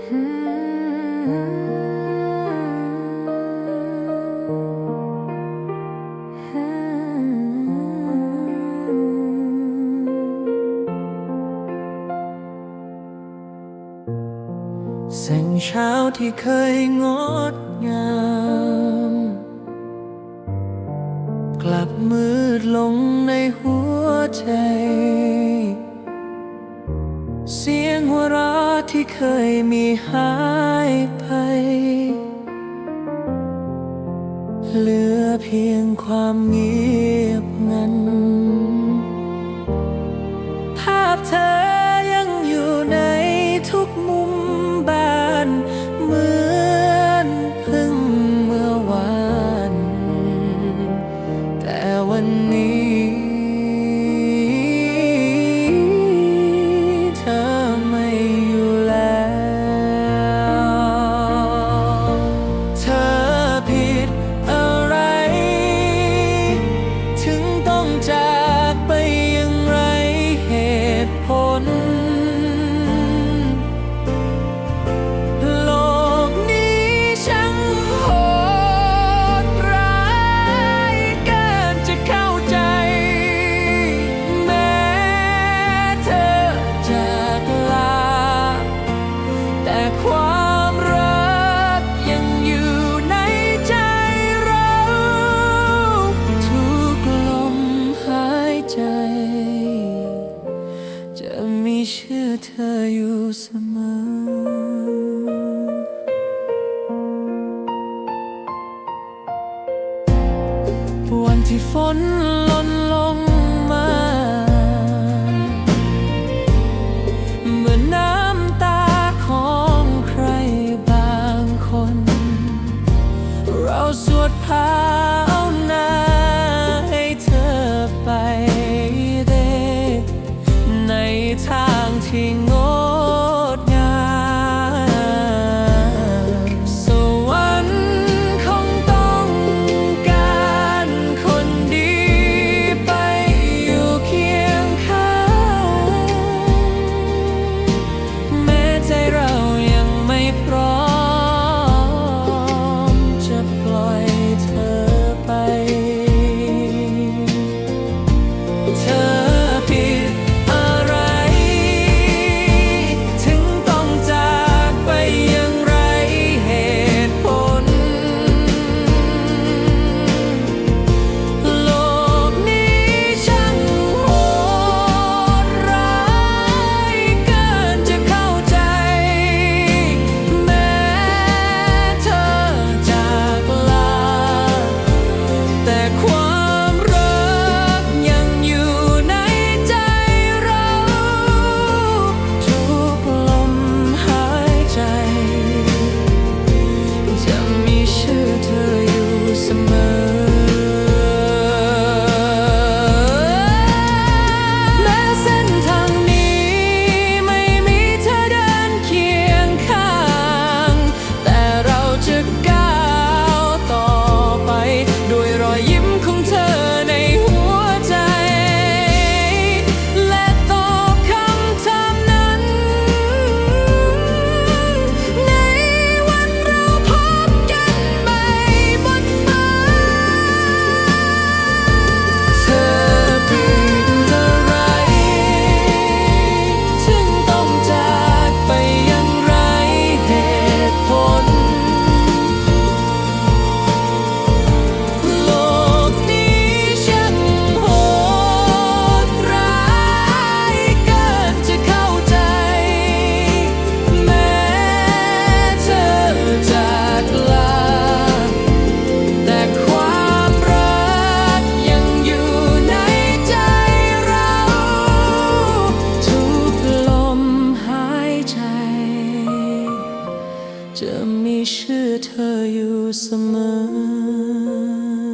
แสงเช้าที่เคยงดงาม กลับมืดลงในหัวใจ เสียงหัวเราะ ที่เคยมีหายไป เหลือเพียงความเงียบื่อเธออยู่เสมอวันที่ฝนหล่น waiting จะมีชื่อเธออยู่เสมอ